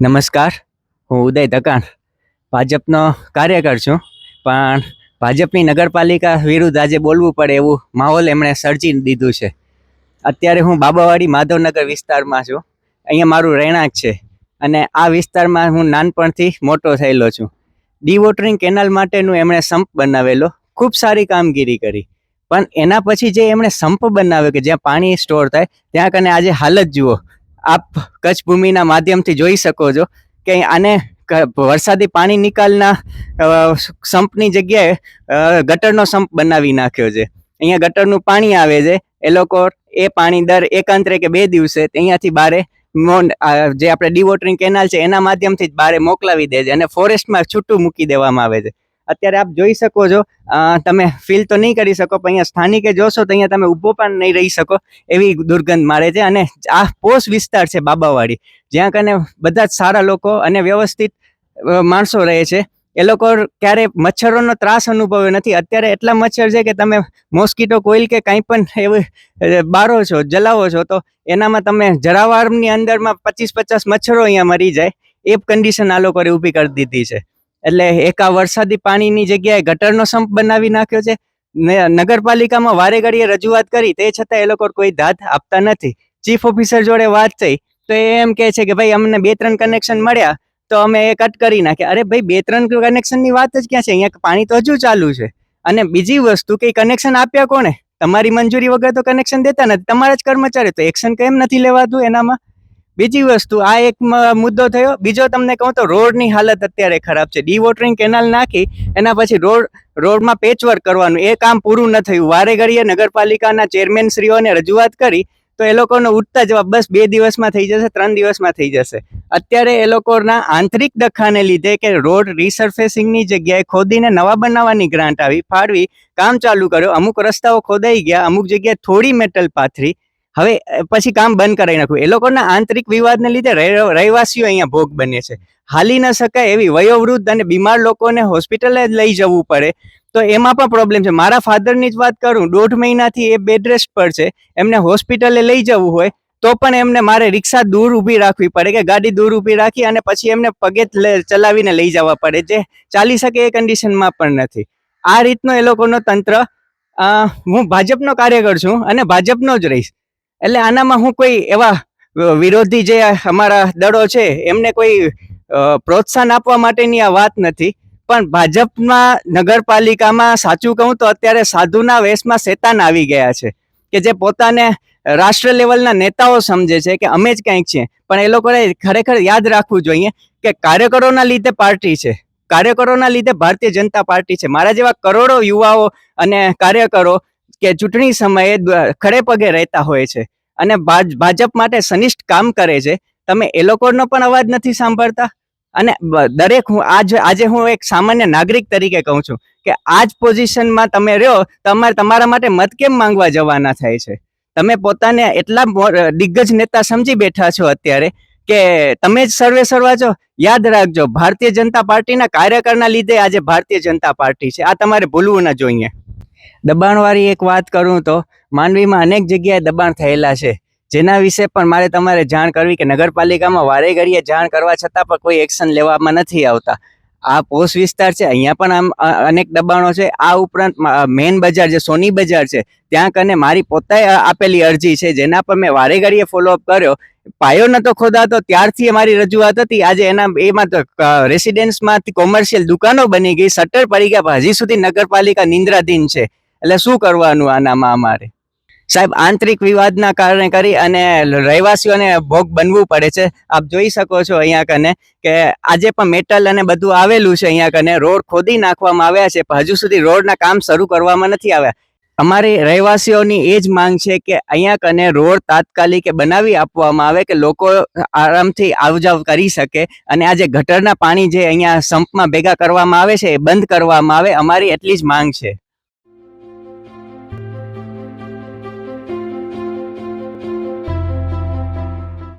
નમસ્કાર. હું ઉદય દકાણ. ભાજપનો કાર્યકર છું. પણ ભાજપની નગરપાલિકા વિરુદ્ધ આજે બોલવું પડે એવું માહોલ એમણે સર્જી દીધું છે. અત્યારે હું બાબાવાડી માધવનગર વિસ્તારમાં છું. અહીંયા મારું રહેણાંક છે. અને આ વિસ્તારમાં હું નાનપણથી મોટો થયેલો છું. ડીવોટરિંગ કેનાલ માટેનું એમણે સંપ બનાવેલો. ખૂબ સારી કામગીરી કરી. પણ એના પછી જે એમણે સંપ બનાવ્યો કે જ્યાં પાણી સ્ટોર થાય, ત્યાં કને આજે હાલત જુઓ. આપ કચ્છ ભૂમિના માધ્યમથી જોઈ શકો છો કે આને વરસાદી પાણી નિકાલના સંપની જગ્યાએ ગટરનો સંપ બનાવી નાખ્યો છે. અહીંયા ગટરનું પાણી આવે છે. એ લોકો એ પાણી દર એકાંતરે કે બે દિવસે અહીંયાથી બારે જે આપણે ડીવોટરિંગ કેનાલ છે એના માધ્યમથી જ બારે મોકલાવી દે છે અને ફોરેસ્ટમાં છૂટું મૂકી દેવામાં આવે છે. અત્યારે આપ જોઈ શકો છો તમે ફીલ તો નહીં કરી શકો, પણ અહીંયા સ્થાનિકે જોશો તો અહીંયા તમે ઊભો પણ નહીં રહી શકો એવી દુર્ગંધ મારે છે. અને આ પોષ વિસ્તાર છે બાબાવાડી, જ્યાં કને બધા જ સારા લોકો અને વ્યવસ્થિત માણસો રહે છે. એ લોકો ક્યારે મચ્છરોનો ત્રાસ અનુભવ્યો નથી. અત્યારે એટલા મચ્છર છે કે તમે મોસ્કીટો કોઇલ કે કંઈ પણ એવું બારો છો, જલાવો છો, તો એનામાં તમે જરાવારની અંદરમાં પચીસ પચાસ મચ્છરો અહીંયા મરી જાય. એ કન્ડિશન આ લોકોએ ઊભી કરી દીધી છે. એટલે એક વરસાદી પાણીની જગ્યાએ ગટરનો સંપ બનાવી નાખ્યો છે. નગરપાલિકામાં વારે ઘડીએ રજૂઆત કરી, તે છતાં એ લોકો કોઈ દાદ આપતા નથી. ચીફ ઓફિસર જોડે વાત થઈ, તો એ એમ કહે છે કે, ભાઈ, અમને બે ત્રણ કનેક્શન મળ્યા, તો અમે એ કટ કરી નાખ્યા. અરે ભાઈ, બે ત્રણ કનેક્શનની વાત જ ક્યાં છે? અહીંયા પાણી તો હજુ ચાલુ છે. અને બીજી વસ્તુ કે કનેક્શન આપ્યા કોણે? તમારી મંજૂરી વગર તો કનેક્શન દેતા નથી. તમારા જ કર્મચારી, તો એક્શન કેમ નથી લેવાતું એનામાં? બીજી વસ્તુ, આ એક મુદ્દો થયો. બીજો તમને કહું તો રોડની હાલત અત્યારે ખરાબ છે. ડીવોટરિંગ કેનાલ નાખી, એના પછી રોડ, રોડમાં પેચવર્ક કરવાનું. એ કામ પૂરું ન થયું. વારે ઘડીએ નગરપાલિકાના ચેરમેન શ્રીઓને રજૂઆત કરી, તો એ લોકોનો ઉઠતા જવાબ બસ બે દિવસમાં થઈ જશે, ત્રણ દિવસમાં થઈ જશે. અત્યારે એ લોકોના આંતરિક દખાને લીધે કે રોડ રિસર્ફેસિંગની જગ્યાએ ખોદીને નવા બનાવવાની ગ્રાન્ટ આવી, ફાળવી, કામ ચાલુ કર્યો. અમુક રસ્તાઓ ખોદાઈ ગયા, અમુક જગ્યાએ થોડી મેટલ પાથરી હવે પછી કામ બંધ કરાવી નાખ્યું એ લોકોના આંતરિક વિવાદને લીધે રહે- રહેવાસીઓ અહીંયા ભોગ બને છે. હાલી ન શકાય એવી વયોવૃદ્ધ અને બીમાર લોકોને હોસ્પિટલે જ લઈ જવું પડે. તો એમાં પણ પ્રોબ્લેમ છે. મારા ફાધરની જ વાત કરું, દોઢ મહિનાથી એ બેડ રેસ્ટ પર છે. એમને હોસ્પિટલે લઈ જવું હોય, તો પણ એમને મારે રિક્ષા દૂર ઊભી રાખવી પડે કે ગાડી દૂર ઊભી રાખી અને પછી એમને પગે ચલાવીને લઈ જવા પડે. જે ચાલી શકે એ કન્ડિશનમાં પણ નથી. આ રીતનો એ લોકોનો તંત્ર હું ભાજપનો કાર્યકર છું અને ભાજપનો જ રહીશ. એટલે આનામાં હું કોઈ એવા વિરોધી જે અમારા દળો છે, એમને કોઈ પ્રોત્સાહન આપવા માટેની આ વાત નથી. પણ ભાજપમાં, નગરપાલિકામાં સાચું કહું તો અત્યારે સાધુના વેશમાં શેતાન આવી ગયા છે. કે જે પોતાને રાષ્ટ્ર લેવલના નેતાઓ સમજે છે કે અમે જ કંઈક છીએ. પણ એ લોકોને ખરેખર યાદ રાખવું જોઈએ કે કાર્યકરોના લીધે પાર્ટી છે. કાર્યકરોના લીધે ભારતીય જનતા પાર્ટી છે. મારા જેવા કરોડો યુવાઓ અને કાર્યકરો કે ચૂંટણી સમયે ખડે પગે રહેતા હોય છે અને ભાજ- ભાજપ માટે સનિષ્ઠ કામ કરે છે. તમે એ લોકોનો પણ અવાજ નથી સાંભળતા? અને દરેક હું, આજ, આજે હું એક સામાન્ય નાગરિક તરીકે કહું છું કે આ જ પોઝિશનમાં તમે રહ્યો, તમારે, તમારા માટે મત કેમ માંગવા જવાના થાય છે? તમે પોતાને એટલા દિગ્ગજ નેતા સમજી બેઠા છો અત્યારે કે તમે જ સર્વે સર્વા છો યાદ રાખજો, ભારતીય જનતા પાર્ટીના કાર્યકરના લીધે આજે ભારતીય જનતા પાર્ટી છે. આ તમારે ભૂલવું ન જોઈએ. દબાણવાળી એક વાત કરું તો માંડવીમાં અનેક જગ્યાએ દબાણ થયેલા છે. જેના વિશે પણ મારે તમારે જાણ કરવી કે નગરપાલિકામાં વારે ઘડીએ જાણ કરવા છતાં પણ કોઈ એક્શન લેવામાં નથી આવતા. આ પોસ્ટ વિસ્તાર છે, અહીંયા પણ આમ અનેક દબાણો છે. આ ઉપરાંત મેઇન બજાર જે સોની બજાર છે. ત્યાં કને મારી પોતાએ આપેલી અરજી છે, જેના પર મેં વારે ઘડીએ ફોલોઅપ કર્યો. પાયો નતો ખોદાતો, ત્યારથી મારી રજૂઆત હતી. આજે એના, એમાં તો રેસિડેન્સમાંથી કોમર્શિયલ દુકાનો બની ગઈ શટર પડી ગયા હજી સુધી નગરપાલિકા નિંદ્રાધીન છે. એટલે શું કરવાનું આનામાં અમારે? સાહેબ, આંતરિક વિવાદના કારણે કરી અને રહેવાસીઓને ભોગ બનવું પડે છે. આપ જોઈ શકો છો અહીંયા કને કે આજે પણ મેટલ અને બધું આવેલું છે અહીંયા કને. રોડ ખોદી નાખવામાં આવ્યા છે, પણ હજુ સુધી રોડના કામ શરૂ કરવામાં નથી આવ્યા. અમારી રહેવાસીઓની એ જ માંગ છે કે અહીંયા કને રોડ તાત્કાલિક બનાવી આપવામાં આવે કે લોકો આરામથી આવજાવ કરી શકે અને આ જે ગટરના પાણી જે અહીંયા સંપમાં ભેગા કરવામાં આવે છે એ બંધ કરવામાં આવે. અમારી એટલી જ માંગ છે.